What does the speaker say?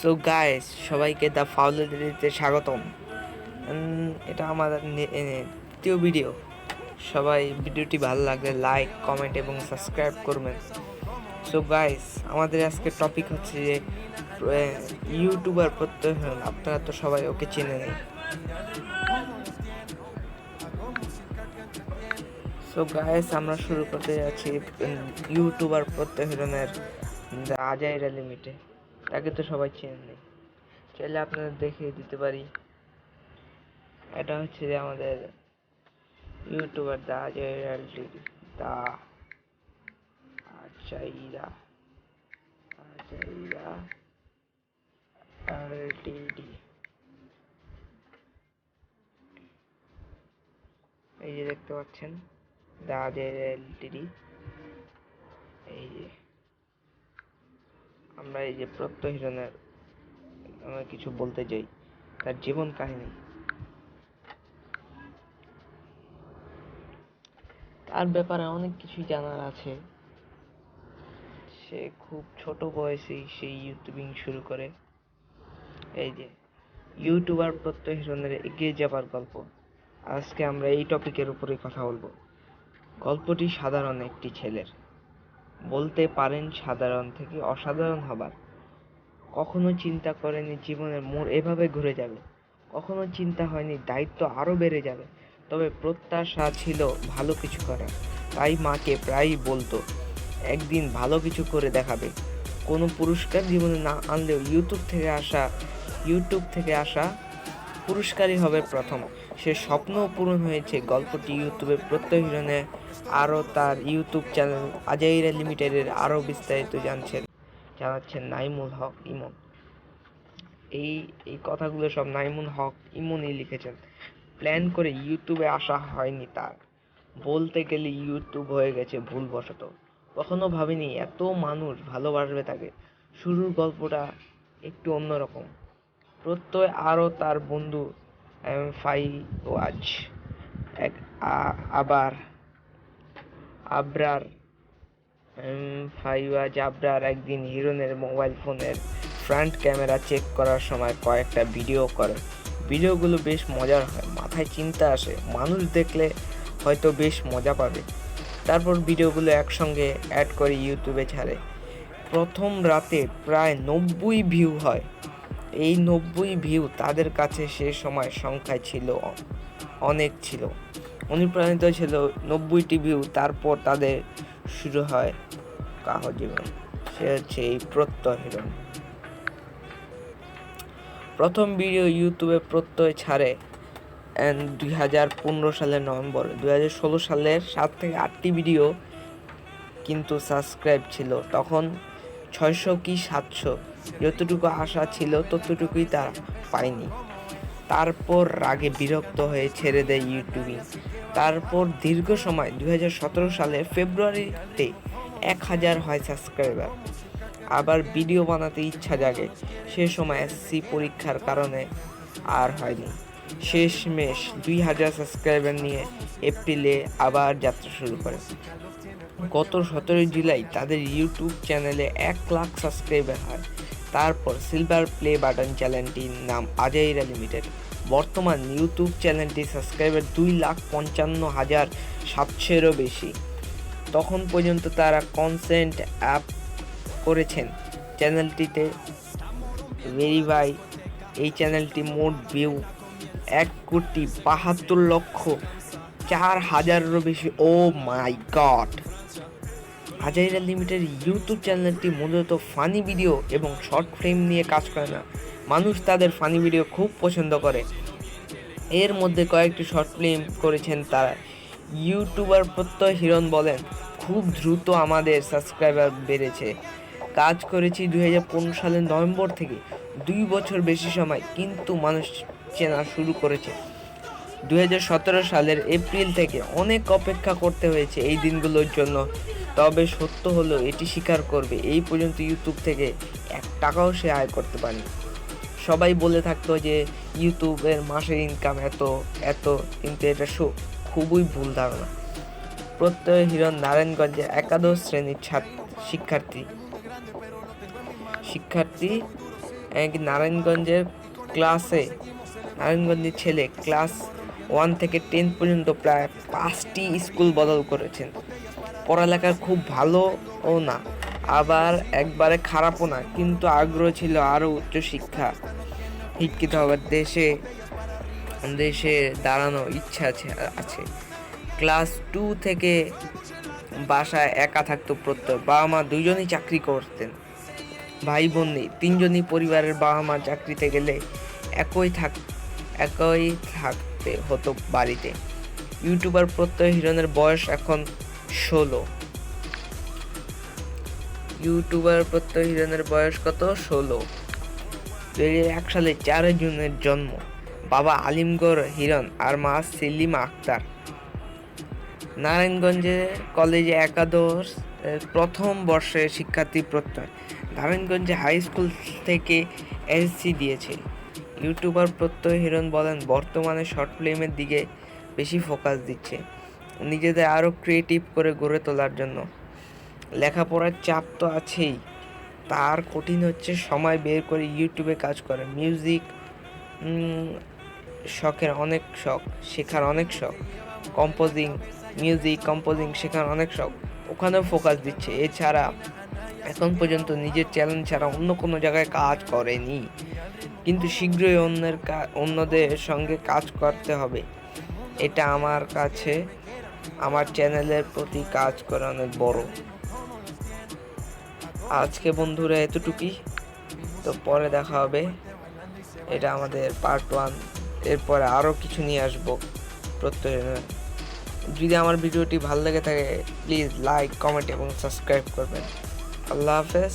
So guys সবাইকে the ফাউলারিতে স্বাগতম। এটা আমাদের দ্বিতীয় ভিডিও সবাই ভিডিওটি ভালো লাগলে লাইক কমেন্ট এবং সাবস্ক্রাইব করবেন। সো গাইস আমাদের আজকের টপিক হচ্ছে যে ইউটিউবার প্রত্যয় আপনারা তো সবাই ওকে চেনে নেই সো গাইস আমরা শুরু করতে যাচ্ছি ইউটিউবার প্রত্যয় হিরণের আজাইরা লিমিটে তাকে তো সবাই চেনে চাইলে আপনাদের দেখিয়ে দিতে পারি। এটা হচ্ছে যে আমাদের ইউটিউবার দা আজাইরা দা। আজাইরা। আজাইরা। এলটিডি এই যে দেখতে পাচ্ছেন, দা আজাইরা এলটিডি এই যে আমরা এই যে প্রত্যয় হিরণের আমরা কিছু বলতে চাই তার জীবন কাহিনী। তার ব্যাপারে অনেক কিছুই জানার আছে। সে খুব ছোট বয়সেই সেই ইউটিউবিং শুরু করে। এই যে ইউটিউবার প্রত্যয় হিরণের এগিয়ে যাবার গল্প। আজকে আমরা এই টপিকের উপরে কথা বলব। গল্পটি সাধারণ একটি ছেলের। বলতে পারেন সাধারণ থেকে অসাধারণ হবার। কখনো চিন্তা করেনি জীবনের মোড় এভাবে ঘুরে যাবে। কখনো চিন্তা হয়নি দায়িত্ব আরও বেড়ে যাবে। তবে প্রত্যাশা ছিল ভালো কিছু করার। তাই মাকে প্রায়ই বলতো, একদিন ভালো কিছু করে দেখাবে। কোনো পুরস্কার জীবনে না আনলেও ইউটিউব থেকে আসা ইউটিউব থেকে আসা পুরস্কারই হবে প্রথম। সে স্বপ্নও পূরণ হয়েছে। গল্পটি ইউটিউবে প্রত্যয় হিরণে আরও তার ইউটিউব চ্যানেল আজাইরা লিমিটেডের আরও বিস্তারিত জানছেন, জানাচ্ছেন নাইমুল হক ইমন। এই এই কথাগুলো সব নাইমুল হক ইমনই লিখেছেন। প্ল্যান করে ইউটিউবে আসা হয়নি তার। বলতে গেলে ইউটিউব হয়ে গেছে ভুলবশত। কখনো ভাবিনি এত মানুষ ভালোবাসবে তাকে। শুরুর গল্পটা একটু অন্যরকম। প্রত্যয় আরও তার বন্ধু ফাই ওয়াজ এক আবার আবরার ফাইওয়াজ আবরার একদিন হিরনের mobile phone front camera check করার সময় কয়েকটা ভিডিও করে ভিডিওগুলো বেশ মজার হয় মাথায় চিন্তা আসে মানুষ দেখলে হয়তো বেশ মজা পাবে তারপর ভিডিওগুলো একসঙ্গে অ্যাড করে ইউটিউবে ছাড়ে প্রথম রাতে প্রায় নব্বই ভিউ হয় এই নব্বই ভিউ তাদের কাছে সে সময় সংখ্যায় ছিল, অনেক ছিল। অনুপ্রাণিত ছিল নব্বইটি ভিউ তারপর তাদের শুরু হয় কাহ জীবন সে হচ্ছে এই প্রত্যয় প্রথম ভিডিও ইউটিউবে প্রত্যয় ছাড়ে দুই হাজার পনেরো সালের নভেম্বর। দুই হাজার ষোলো সালের সাত থেকে আটটি ভিডিও কিন্তু সাবস্ক্রাইব ছিল। তখন ছয়শো কি সাতশো। যতটুকু আশা ছিল, ততটুকুই তারা পায়নি। তারপর রাগে বিরক্ত হয়ে ছেড়ে দেয় ইউটিউবিং। তারপর দীর্ঘ সময়, দুই সালের ফেব্রুয়ারিতে এক হাজার হয় সাবস্ক্রাইবার। আবার ভিডিও বানাতে ইচ্ছা জাগে। সে সময় এসসি পরীক্ষার কারণে আর হয়নি। শেষ শেষমেশ দুই হাজার সাবস্ক্রাইবার নিয়ে এপ্রিলে আবার যাত্রা শুরু করে। গত সতেরোই জুলাই তাদের ইউটিউব চ্যানেলে এক লাখ সাবস্ক্রাইবার হয়। তারপর সিলভার প্লে বাটন চ্যানেলটির নাম আজাইরা লিমিটেড। বর্তমান ইউটিউব চ্যানেলটি সাবস্ক্রাইবার দুই লাখ পঞ্চান্ন হাজার সাতশোরও বেশি। তখন পর্যন্ত তারা কনসেন্ট অ্যাপ করেছেন চ্যানেলটিতে। ভেরিফাই, এই চ্যানেলটি মোট ভিউ এক কোটি বাহাত্তর লক্ষ চার হাজারেরও বেশি। ও my god Hajaira limited YouTube চ্যানেলটি মূলত ফানি ভিডিও এবং শর্ট ফিল্ম নিয়ে কাজ করে না। মানুষ তাদের ফানি ভিডিও খুব পছন্দ করে। এর মধ্যে কয়েকটি শর্ট ফিল্ম করেছেন তারা। ইউটিউবার প্রত্যয় হিরণ বলেন, খুব দ্রুত আমাদের সাবস্ক্রাইবার বেড়েছে। কাজ করেছি দু হাজার পনেরো সালের নভেম্বর থেকে। দুই বছর বেশি সময় কিন্তু মানুষ চেনা শুরু করেছে। দু হাজার সতেরো সালের এপ্রিল থেকে অনেক অপেক্ষা করতে হয়েছে এই দিনগুলোর জন্য। তবে সত্য হলো, এটি স্বীকার করবে, এই পর্যন্ত ইউটিউব থেকে এক টাকাও সে আয় করতে পারেনি। সবাই বলে থাকতো যে ইউটিউবের মাসের ইনকাম এত এত, কিন্তু এটা খুবই ভুল ধারণা। প্রত্যয় হিরণ নারায়ণগঞ্জের একাদশ শ্রেণির ছাত্র, শিক্ষার্থী। শিক্ষার্থী এক নারায়ণগঞ্জের ক্লাসে নারায়ণগঞ্জের ছেলে ক্লাস ওয়ান থেকে টেন পর্যন্ত প্রায় পাঁচটি স্কুল বদল করেছেন। পড়ালেখার খুব ভালো ও না, আবার একবারে খারাপও না, কিন্তু আগ্রহ ছিল আরও উচ্চশিক্ষা শিক্ষিত হবার দেশে দেশে দাঁড়ানো ইচ্ছা আছে আছে। ক্লাস টু থেকে বাসায় একা থাকতো প্রত্যয় বাবা মা দুজনেই চাকরি করতেন। ভাই বোন নেই, তিনজনই পরিবারের বাবা মা চাকরিতে গেলে একই থাক, একই থাকতে হতো বাড়িতে। ইউটিউবার প্রত্যয় হিরণের বয়স এখন ষোলো। ইউটিউবার প্রত্যয় হিরণের বয়স কত? ষোলো। হাজার এক সালে চার জুনের জন্ম। বাবা আলিমগড় হিরণ আর মা সেলিমা আক্তার। নারায়ণগঞ্জে কলেজে একাদশ প্রথম বর্ষের শিক্ষার্থী প্রত্যয়। নারায়ণগঞ্জে হাই স্কুল থেকে এসসি দিয়েছে। ইউটিউবার প্রত্যয় হিরণ বলেন, বর্তমানে শর্ট ফিল্মের দিকে বেশি ফোকাস দিচ্ছে। নিজেদের আরও ক্রিয়েটিভ করে গড়ে তোলার জন্য। লেখাপড়ার চাপ তো আছেই। তার কঠিন হচ্ছে সময় বের করে ইউটিউবে কাজ করে। মিউজিক শখের অনেক শখ, শেখার অনেক শখ। কম্পোজিং মিউজিক কম্পোজিং শেখার অনেক শখ। ওখানেও ফোকাস দিচ্ছে। এছাড়া এখন পর্যন্ত নিজের চ্যালেঞ্জ ছাড়া অন্য কোনো জায়গায় কাজ করেনি। কিন্তু শীঘ্রই অন্যের অন্যদের সঙ্গে কাজ করতে হবে। এটা আমার কাছে, আমার চ্যানেলের প্রতি কাজ করে অনেক বড়। আজকে বন্ধুরা এতটুকুই। তো পরে দেখা হবে। এটা আমাদের পার্ট ওয়ান এরপরে আরও কিছু নিয়ে আসব প্রত্যেক যদি আমার ভিডিওটি ভালো লেগে থাকে প্লিজ লাইক কমেন্ট এবং সাবস্ক্রাইব করবেন। আল্লাহ হাফেজ।